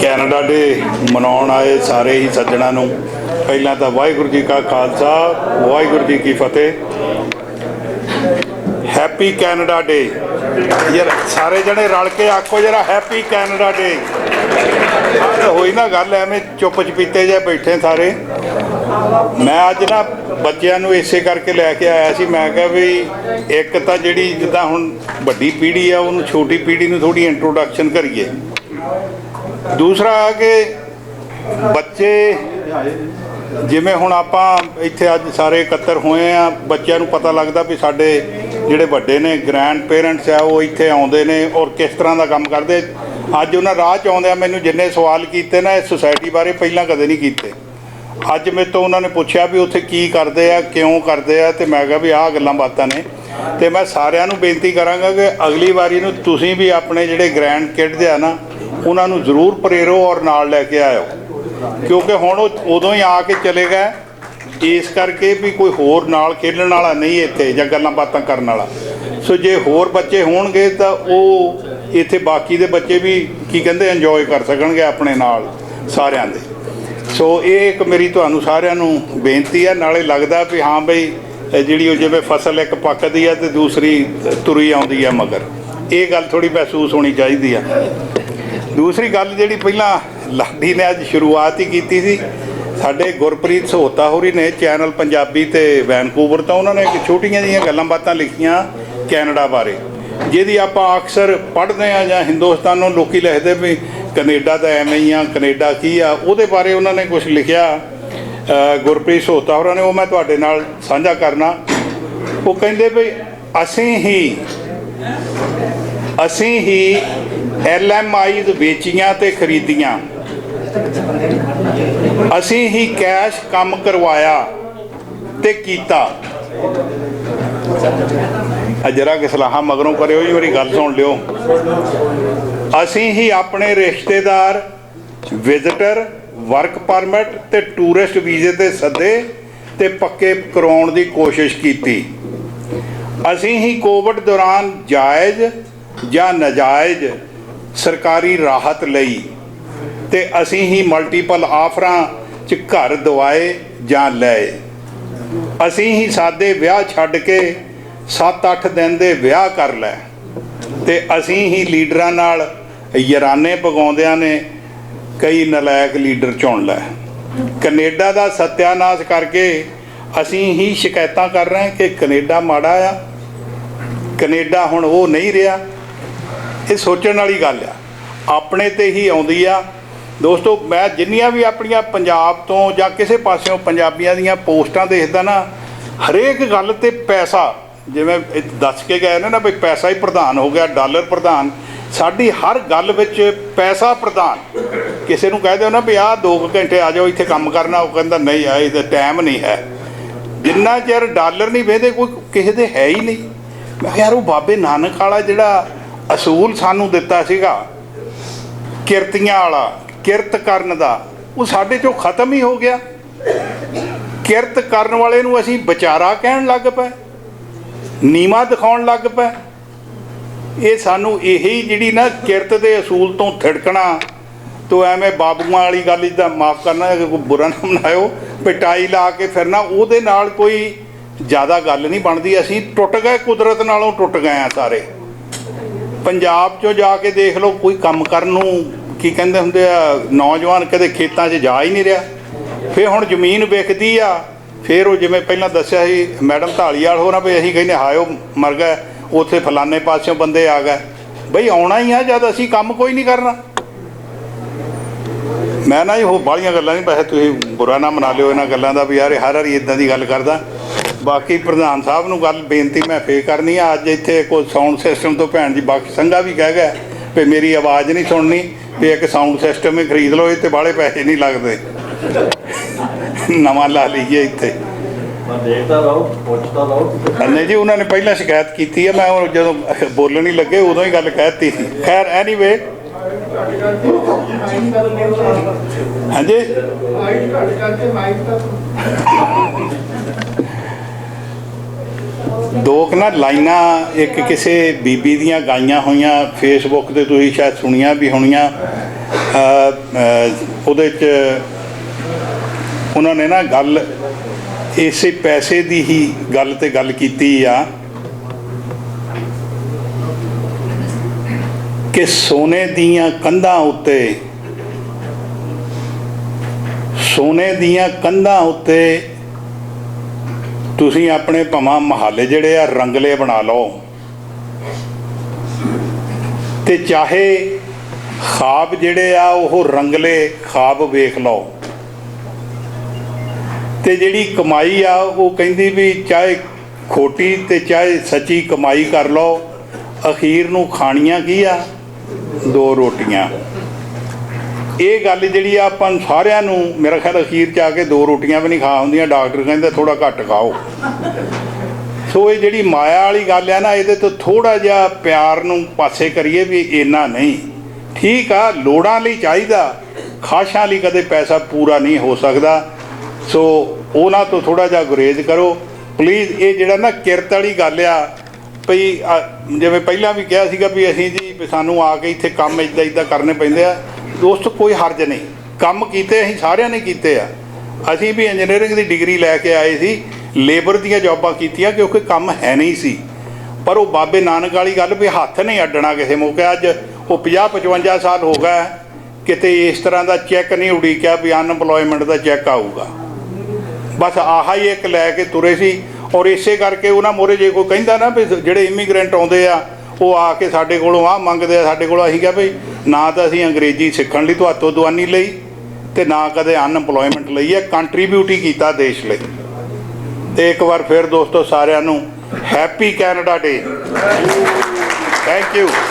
Canada ਡੇ ਮਨਾਉਣ ਆਏ ਸਾਰੇ ਹੀ ਸੱਜਣਾਂ ਨੂੰ। ਪਹਿਲਾਂ ਤਾਂ ਵਾਹਿਗੁਰੂ ਜੀ ਕਾ ਖਾਲਸਾ, ਵਾਹਿਗੁਰੂ ਜੀ ਕੀ ਫਤਿਹ। ਹੈਪੀ ਕੈਨੇਡਾ ਡੇ ਯਾਰ, ਸਾਰੇ ਜਣੇ ਰਲ ਕੇ ਆਖੋ ਜਰਾ ਹੈਪੀ ਕੈਨੇਡਾ ਡੇ ਹੋਈ ਨਾ ਗੱਲ, ਐਵੇਂ ਚੁੱਪ ਚਪੀਤੇ ਜੇ ਬੈਠੇ ਸਾਰੇ। ਮੈਂ ਅੱਜ ਨਾ ਬੱਚਿਆਂ ਨੂੰ ਇਸੇ ਕਰਕੇ ਲੈ ਕੇ ਆਇਆ ਸੀ, ਮੈਂ ਕਿਹਾ ਵੀ ਇੱਕ ਤਾਂ ਜਿਹੜੀ ਜਿੱਦਾਂ ਹੁਣ ਵੱਡੀ ਪੀੜ੍ਹੀ ਆ, ਉਹਨੂੰ ਛੋਟੀ ਪੀੜ੍ਹੀ ਨੂੰ ਥੋੜੀ ਇੰਟਰੋਡਕਸ਼ਨ ਕਰੀਏ। ਦੂਸਰਾ ਆ ਕਿ ਬੱਚੇ ਜਿਵੇਂ ਹੁਣ ਆਪਾਂ ਇੱਥੇ ਅੱਜ ਸਾਰੇ ਇਕੱਤਰ ਹੋਏ ਆ, ਬੱਚਿਆਂ ਨੂੰ ਪਤਾ ਲੱਗਦਾ ਵੀ ਸਾਡੇ ਜਿਹੜੇ ਵੱਡੇ ਨੇ ਗ੍ਰੈਂਡ ਪੇਰੈਂਟਸ ਆ, ਉਹ ਇੱਥੇ ਆਉਂਦੇ ਨੇ ਔਰ ਕਿਸ ਤਰ੍ਹਾਂ ਦਾ ਕੰਮ ਕਰਦੇ। ਅੱਜ ਉਹਨਾਂ ਰਾਹ ਚ ਆਉਂਦੇ ਆ ਮੈਨੂੰ ਜਿੰਨੇ ਸਵਾਲ ਕੀਤੇ ਨਾ ਇਸ ਸੁਸਾਇਟੀ ਬਾਰੇ ਪਹਿਲਾਂ ਕਦੇ ਨਹੀਂ ਕੀਤੇ। ਅੱਜ ਮੇਰੇ ਤੋਂ ਉਹਨਾਂ ਨੇ ਪੁੱਛਿਆ ਵੀ ਉੱਥੇ ਕੀ ਕਰਦੇ ਆ, ਕਿਉਂ ਕਰਦੇ ਆ, ਤੇ ਮੈਂ ਕਿਹਾ ਵੀ ਆਹ ਗੱਲਾਂ ਬਾਤਾਂ ਨੇ। ਤੇ ਮੈਂ ਸਾਰਿਆਂ ਨੂੰ ਬੇਨਤੀ ਕਰਾਂਗਾ ਕਿ ਅਗਲੀ ਵਾਰੀ ਨੂੰ ਤੁਸੀਂ ਵੀ ਆਪਣੇ ਜਿਹੜੇ ਗ੍ਰੈਂਡ ਕਿਡਸ ਆ ਨਾ ਉਹਨਾਂ ਨੂੰ ਜ਼ਰੂਰ ਪ੍ਰੇਰੋ ਔਰ ਨਾਲ ਲੈ ਕੇ ਆਇਓ। ਕਿਉਂਕਿ ਹੁਣ ਉਹ ਉਦੋਂ ਹੀ ਆ ਕੇ ਚਲੇ ਗਏ। ਇਸ ਕਰਕੇ ਵੀ ਕੋਈ ਹੋਰ ਨਾਲ ਖੇਡਣ ਵਾਲਾ ਨਹੀਂ ਇੱਥੇ ਜਾਂ ਗੱਲਾਂ ਬਾਤਾਂ ਕਰਨ ਵਾਲਾ। ਸੋ ਜੇ ਹੋਰ ਬੱਚੇ ਹੋਣਗੇ ਤਾਂ ਉਹ ਇੱਥੇ ਬਾਕੀ ਦੇ ਬੱਚੇ ਵੀ ਕੀ ਕਹਿੰਦੇ ਇੰਜੋਏ ਕਰ ਸਕਣਗੇ ਆਪਣੇ ਨਾਲ ਸਾਰਿਆਂ ਦੇ। ਸੋ ਇਹ ਇੱਕ ਮੇਰੀ ਤੁਹਾਨੂੰ ਸਾਰਿਆਂ ਨੂੰ ਬੇਨਤੀ ਹੈ। ਨਾਲੇ ਲੱਗਦਾ ਵੀ ਹਾਂ ਬਈ ਜਿਹੜੀ ਉਹ ਜਿਵੇਂ ਫਸਲ ਇੱਕ ਪੱਕਦੀ ਹੈ ਤੇ ਦੂਸਰੀ ਤੁਰੀ ਆਉਂਦੀ ਹੈ ਮਗਰ। ਇਹ ਗੱਲ ਥੋੜੀ ਮਹਿਸੂਸ ਹੋਣੀ ਚਾਹੀਦੀ ਆ ਦੂਸਰੀ ਗੱਲ ਜਿਹੜੀ ਪਹਿਲਾਂ ਲਾਡੀ ਨੇ ਅੱਜ ਸ਼ੁਰੂਆਤ ਹੀ ਕੀਤੀ ਸੀ, ਸਾਡੇ ਗੁਰਪ੍ਰੀਤ ਸਹੋਤਾ ਹੋਰੀ ਨੇ ਚੈਨਲ ਪੰਜਾਬੀ ਤੇ ਵੈਨਕੂਵਰ ਤੋਂ ਉਹਨਾਂ ਨੇ ਇੱਕ ਛੋਟੀਆਂ ਜਿਹੀਆਂ ਗੱਲਾਂ ਬਾਤਾਂ ਲਿਖੀਆਂ ਕੈਨੇਡਾ ਬਾਰੇ, ਜਿਹਦੀ ਆਪਾਂ ਅਕਸਰ ਪੜ੍ਹਦੇ ਆ ਜਾਂ ਹਿੰਦੁਸਤਾਨ ਨੂੰ ਲੋਕੀ ਲਿਖਦੇ ਵੀ ਕੈਨੇਡਾ ਤਾਂ ਐਵੇਂ ਹੀ ਆ, ਕੈਨੇਡਾ ਕੀ ਆ, ਉਹਦੇ ਬਾਰੇ ਉਹਨਾਂ ਨੇ ਕੁਝ ਲਿਖਿਆ। ਗੁਰਪ੍ਰੀਤ ਸਹੋਤਾ ਹੋਰਾਂ ਨੇ, ਉਹ ਮੈਂ ਤੁਹਾਡੇ ਨਾਲ ਸਾਂਝਾ ਕਰਨਾ। ਉਹ ਕਹਿੰਦੇ ਵੀ ਅਸੀਂ ਹੀ ਅਸੀਂ ਹੀ ਐਲਐਮਆਈਜ਼ ਵੇਚੀਆਂ ਤੇ ਖਰੀਦੀਆਂ। ਅਸੀਂ ਹੀ ਕੈਸ਼ ਕੰਮ ਕਰਵਾਇਆ ਤੇ ਕੀਤਾ। ਅਜਰਾ ਜਰਾ ਕਿ ਸਲਾਹਾਂ ਮਗਰੋਂ ਕਰਿਓ ਜੀ, ਮੇਰੀ ਗੱਲ ਸੁਣ ਲਿਓ। ਅਸੀਂ ਹੀ ਆਪਣੇ ਰਿਸ਼ਤੇਦਾਰ ਵਿਜ਼ਿਟਰ ਵਰਕ ਪਰਮਿਟ ਤੇ ਟੂਰਿਸਟ ਵੀਜ਼ੇ ਤੇ ਸੱਦੇ ਤੇ ਪੱਕੇ ਕਰਾਉਣ ਦੀ ਕੋਸ਼ਿਸ਼ ਕੀਤੀ। ਅਸੀਂ ਹੀ ਕੋਵਿਡ ਦੌਰਾਨ ਜਾਇਜ਼ ਜਾਂ ਨਜਾਇਜ਼ ਸਰਕਾਰੀ ਰਾਹਤ ਲਈ ਤੇ ਅਸੀਂ ਹੀ ਮਲਟੀਪਲ ਆਫਰਾਂ 'ਚ ਘਰ ਦਵਾਏ ਜਾਂ ਲਏ। ਅਸੀਂ ਹੀ ਸਾਦੇ ਵਿਆਹ ਛੱਡ ਕੇ 7-8 ਦਿਨ ਦੇ ਵਿਆਹ ਕਰ ਲੈ ਤੇ ਅਸੀਂ ਹੀ ਲੀਡਰਾਂ ਨਾਲ ਯਰਾਨੇ ਪਗਾਉਂਦਿਆਂ ਨੇ ਕਈ ਨਲਾਇਕ ਲੀਡਰ ਚੁਣ ਲੈ ਕੈਨੇਡਾ ਦਾ ਸਤਿਆਨਾਸ਼ ਕਰਕੇ ਅਸੀਂ ਹੀ ਸ਼ਿਕਾਇਤਾਂ ਕਰ ਰਹੇ ਕਿ ਕੈਨੇਡਾ ਮਾੜਾ ਆ। ਕੈਨੇਡਾ ਹੁਣ ਉਹ ਨਹੀਂ ਰਿਹਾ। ਇਹ ਸੋਚਣ ਵਾਲੀ ਗੱਲ ਆ। ਆਪਣੇ ਤੇ ਹੀ ਆਉਂਦੀ ਆ। ਦੋਸਤੋ, ਮੈਂ ਜਿੰਨੀਆਂ ਵੀ ਆਪਣੀਆਂ ਪੰਜਾਬ ਤੋਂ ਜਾਂ ਕਿਸੇ ਪਾਸਿਓਂ ਪੰਜਾਬੀਆਂ ਦੀਆਂ ਪੋਸਟਾਂ ਦੇਖਦਾ ਨਾ, ਹਰੇਕ ਗੱਲ ਤੇ ਪੈਸਾ, ਜਿਵੇਂ ਦੱਸ ਕੇ ਗਏ ਨੇ ਨਾ ਵੀ ਪੈਸਾ ਹੀ ਪ੍ਰਧਾਨ ਹੋ ਗਿਆ, ਡਾਲਰ ਪ੍ਰਧਾਨ, ਸਾਡੀ ਹਰ ਗੱਲ ਵਿੱਚ ਪੈਸਾ ਪ੍ਰਧਾਨ। ਕਿਸੇ ਨੂੰ ਕਹਿ ਦਿਓ ਨਾ ਵੀ ਆਹ 2 ਘੰਟੇ ਆ ਜਾਓ, ਇੱਥੇ ਕੰਮ ਕਰਨਾ, ਉਹ ਕਹਿੰਦਾ ਨਹੀਂ ਆ ਇਹਦਾ ਟਾਈਮ ਨਹੀਂ ਹੈ। ਜਿੰਨਾ ਚਿਰ ਡਾਲਰ ਨਹੀਂ ਵੇਦੇ ਕੋਈ ਕਿਸੇ ਦੇ ਹੈ ਹੀ ਨਹੀਂ। ਮੈਂ ਕਿਹਾ ਯਾਰ, ਉਹ ਬਾਬੇ ਨਾਨਕ ਵਾਲਾ ਜਿਹੜਾ ਅਸੂਲ ਸਾਨੂੰ ਦਿੱਤਾ ਸੀਗਾ। ਕਿਰਤੀਆਂ ਵਾਲਾ, ਕਿਰਤ ਕਰਨ ਦਾ। ਉਹ ਸਾਡੇ ਚੋਂ ਖਤਮ ਹੀ ਹੋ ਗਿਆ। ਕਿਰਤ ਕਰਨ ਵਾਲੇ ਨੂੰ ਅਸੀਂ ਵਿਚਾਰਾ ਕਹਿਣ ਲੱਗ ਪਏ। ਨੀਮਾ ਦਿਖਾਉਣ ਲੱਗ ਪਏ। ਇਹ ਸਾਨੂੰ ਇਹੀ ਜਿਹੜੀ ਨਾ ਕਿਰਤ ਦੇ ਅਸੂਲ ਤੋਂ ਥਿੜਕਣਾ, ਤੋ ਐਵੇਂ ਬਾਬੂਆਂ ਵਾਲੀ ਗੱਲ ਜਿੱਦਾਂ ਮਾਫ ਕਰਨਾ ਅਗਰ ਕੋਈ ਬੁਰਾ ਨਾ ਮਨਾਇਓ ਪਿਟਾਈ ਲਾ ਕੇ ਫਿਰਨਾ ਉਹਦੇ ਨਾਲ ਕੋਈ ਜ਼ਿਆਦਾ ਗੱਲ ਨਹੀਂ ਬਣਦੀ। ਅਸੀਂ ਟੁੱਟ ਗਏ, ਕੁਦਰਤ ਨਾਲੋਂ ਟੁੱਟ ਗਏ ਆ ਸਾਰੇ। ਪੰਜਾਬ 'ਚੋਂ ਜਾ ਕੇ ਦੇਖ ਲਓ, ਕੋਈ ਕੰਮ ਕਰਨ ਨੂੰ ਕੀ ਕਹਿੰਦੇ ਹੁੰਦੇ ਆ, ਨੌਜਵਾਨ ਕਦੇ ਖੇਤਾਂ 'ਚ ਜਾ ਹੀ ਨਹੀਂ ਰਿਹਾ। ਫੇਰ ਹੁਣ ਜ਼ਮੀਨ ਵਿਕਦੀ ਆ, ਫੇਰ ਉਹ ਜਿਵੇਂ ਪਹਿਲਾਂ ਦੱਸਿਆ ਸੀ, ਮੈਡਮ ਢਾਲੀਵਾਲ ਹੋਰਾਂ ਵੀ ਅਸੀਂ ਕਹਿੰਦੇ ਹਾਇਓ ਮਰ ਗਏ ਉੱਥੇ ਫਲਾਣੇ ਪਾਸਿਓਂ ਬੰਦੇ ਆ ਗਏ। ਬਈ ਆਉਣਾ ਹੀ ਆ, ਜਦ ਅਸੀਂ ਕੰਮ ਕੋਈ ਨਹੀਂ ਕਰਨਾ। ਮੈਂ ਨਾ ਜੀ ਉਹ ਬਾਹਲੀਆਂ ਗੱਲਾਂ ਨਹੀਂ, ਵੈਸੇ ਤੁਸੀਂ ਬੁਰਾ ਨਾ ਮਨਾ ਲਿਓ ਇਹਨਾਂ ਗੱਲਾਂ ਦਾ ਵੀ, ਯਾਰ ਹਰ ਵਾਰੀ ਇਦਾਂ ਦੀ ਗੱਲ ਕਰਦਾ। ਬਾਕੀ ਪ੍ਰਧਾਨ ਸਾਹਿਬ ਨੂੰ ਗੱਲ ਬੇਨਤੀ ਮੈਂ ਫੇਰ ਕਰਨੀ ਆ ਅੱਜ ਇੱਥੇ ਕੋਈ ਸਾਊਂਡ ਸਿਸਟਮ ਤੋਂ ਭੈਣ ਜੀ ਬਾਕੀ ਸੰਘਾ ਵੀ ਕਹਿ ਗਿਆ ਵੀ ਮੇਰੀ ਆਵਾਜ਼ ਨਹੀਂ ਸੁਣਨੀ ਵੀ ਇੱਕ ਸਾਊਂਡ ਸਿਸਟਮ ਹੀ ਖਰੀਦ ਲਓ ਇਹ ਤੇ ਬਾਹਲੇ ਪੈਸੇ ਨਹੀਂ ਲੱਗਦੇ। ਨਵਾਂ ਲਾ ਲਈਏ ਇੱਥੇ। ਮੈਂ ਦੇਖਦਾ ਰਹੋ ਪੁੱਛਦਾ ਰਹੋ। ਨਹੀਂ ਜੀ ਉਹਨਾਂ ਨੇ ਪਹਿਲਾਂ ਸ਼ਿਕਾਇਤ ਕੀਤੀ ਹੈ ਮੈਂ ਉਹ ਜਦੋਂ ਬੋਲਣ ਹੀ ਲੱਗੇ ਉਦੋਂ ਹੀ ਗੱਲ ਕਹਿਤੀ ਸੀ ਖੈਰ ਐਨੀਵੇ ਹਾਂਜੀ? ਦੋ ਕੁ ਨਾ ਲਾਈਨਾਂ, ਇੱਕ ਕਿਸੇ ਬੀਬੀ ਦੀਆਂ ਗਾਈਆਂ ਹੋਈਆਂ ਫੇਸਬੁੱਕ ਤੇ ਤੁਸੀਂ ਸ਼ਾਇਦ ਸੁਣੀਆਂ ਵੀ ਹੋਣੀਆਂ। ਉਹਦੇ ਚ ਉਹਨਾਂ ਨੇ ਨਾ ਗੱਲ ਇਸੇ ਪੈਸੇ ਦੀ ਹੀ ਗੱਲ ਤੇ ਗੱਲ ਕੀਤੀ ਆ ਕਿ ਸੋਨੇ ਦੀਆਂ ਕੰਧਾਂ ਉੱਤੇ, ਸੋਨੇ ਦੀਆਂ ਕੰਧਾਂ ਉੱਤੇ ਤੁਸੀਂ ਆਪਣੇ ਭਵਾਂ ਮਹੱਲੇ ਜਿਹੜੇ ਆ, ਰੰਗਲੇ ਬਣਾ ਲਓ। ਤੇ ਚਾਹੇ ਖਾਬ ਜਿਹੜੇ ਆ, ਉਹ ਰੰਗਲੇ ਖਾਬ ਵੇਖ ਲਓ। ਤੇ ਜਿਹੜੀ ਕਮਾਈ ਆ, ਉਹ ਕਹਿੰਦੀ ਵੀ ਚਾਹੇ ਖੋਟੀ ਤੇ ਚਾਹੇ ਸੱਚੀ ਕਮਾਈ ਕਰ ਲਓ। ਅਖੀਰ ਨੂੰ ਖਾਣੀਆਂ ਕੀ ਆ? ਦੋ ਰੋਟੀਆਂ। ਇਹ ਗੱਲ ਜਿਹੜੀ ਆ ਆਪਾਂ ਨੂੰ ਸਾਰਿਆਂ ਨੂੰ, ਮੇਰਾ ਖਿਆਲ ਅਖੀਰ ਚ ਆ ਕੇ ਦੋ ਰੋਟੀਆਂ ਵੀ ਨਹੀਂ ਖਾ ਹੁੰਦੀਆਂ, ਡਾਕਟਰ ਕਹਿੰਦੇ ਥੋੜਾ ਘੱਟ ਖਾਓ। ਸੋ ਇਹ ਜਿਹੜੀ ਮਾਇਆ ਵਾਲੀ ਗੱਲ ਆ ਨਾ, ਇਹਦੇ ਤੋਂ ਥੋੜਾ ਜਿਹਾ ਪਿਆਰ ਨੂੰ ਪਾਸੇ ਕਰੀਏ ਵੀ ਇੰਨਾ ਨਹੀਂ। ਠੀਕ ਆ, ਲੋੜਾਂ ਲਈ ਚਾਹੀਦਾ, ਖਾਸ਼ਾਂ ਲਈ ਕਦੇ ਪੈਸਾ ਪੂਰਾ ਨਹੀਂ ਹੋ ਸਕਦਾ। ਸੋ ਉਹਨਾਂ ਤੋਂ ਥੋੜਾ ਜਿਹਾ ਗੁਰੇਜ਼ ਕਰੋ। ਪਲੀਜ਼ ਇਹ ਜਿਹੜਾ ਨਾ ਕਿਰਤ ਵਾਲੀ ਗੱਲ ਆ, ਭਈ ਜਿਵੇਂ ਪਹਿਲਾਂ ਵੀ ਕਿਹਾ ਸੀਗਾ ਵੀ ਅਸੀਂ ਜੀ, ਵੀ ਸਾਨੂੰ ਆ ਕੇ ਇੱਥੇ ਕੰਮ ਇਦਾਂ ਇਦਾਂ ਕਰਨੇ ਪੈਂਦੇ ਆ। ਦੋਸਤੋ, ਕੋਈ ਹਰਜ ਨਹੀਂ। ਕੰਮ ਕੀਤੇ, ਅਸੀਂ ਸਾਰਿਆਂ ਨੇ ਕੀਤੇ ਆ। ਅਸੀਂ ਵੀ ਇੰਜੀਨੀਅਰਿੰਗ ਦੀ ਡਿਗਰੀ ਲੈ ਕੇ ਆਏ ਸੀ ਲੇਬਰ ਦੀਆਂ ਜੌਬਾਂ ਕੀਤੀਆਂ, ਕਿਉਂਕਿ ਕੰਮ ਹੈ ਨਹੀਂ ਸੀ। ਪਰ ਉਹ ਬਾਬੇ ਨਾਨਕ ਵਾਲੀ ਗੱਲ ਵੀ ਹੱਥ ਨਹੀਂ ਅੱਡਣਾ ਕਿਸੇ ਮੌਕੇ। ਅੱਜ ਉਹ 50 55 ਸਾਲ ਹੋ ਗਿਆ ਕਿਤੇ ਇਸ ਤਰ੍ਹਾਂ ਦਾ ਚੈੱਕ ਨਹੀਂ ਉਡੀਕਿਆ ਵੀ ਅਨਪਲੋਇਮੈਂਟ ਦਾ ਚੈੱਕ ਆਊਗਾ। ਬਸ ਆਹਾ ਹੀ ਇੱਕ ਲੈ ਕੇ ਤੁਰੇ ਸੀ। ਔਰ ਇਸੇ ਕਰਕੇ ਉਹਨਾਂ ਮੋਰੇ ਜੇ ਕੋਈ ਕਹਿੰਦਾ ਨਾ ਵੀ ਜਿਹੜੇ ਇਮੀਗ੍ਰੈਂਟ ਆਉਂਦੇ ਆ ਉਹ ਆ ਕੇ ਸਾਡੇ ਕੋਲੋਂ ਆ ਮੰਗਦੇ ਆ, ਸਾਡੇ ਕੋਲੋਂ ਅਸੀਂ ਕਿਹਾ ਵੀ ਨਾ ਤਾਂ ਅਸੀਂ ਅੰਗਰੇਜ਼ੀ ਸਿੱਖਣ ਲਈ ਤੁਹਾਤੋਂ ਦੁਆਨੀ ਲਈ ਤੇ ਨਾ ਕਦੇ ਅਨਪਲੋਇਮੈਂਟ ਲਈ ਹੈ ਕੰਟਰੀਬਿਊਟ ਹੀ ਕੀਤਾ ਦੇਸ਼ ਲਈ। ਤੇ ਇੱਕ ਵਾਰ ਫਿਰ ਦੋਸਤੋ ਸਾਰਿਆਂ ਨੂੰ happy Canada day thank you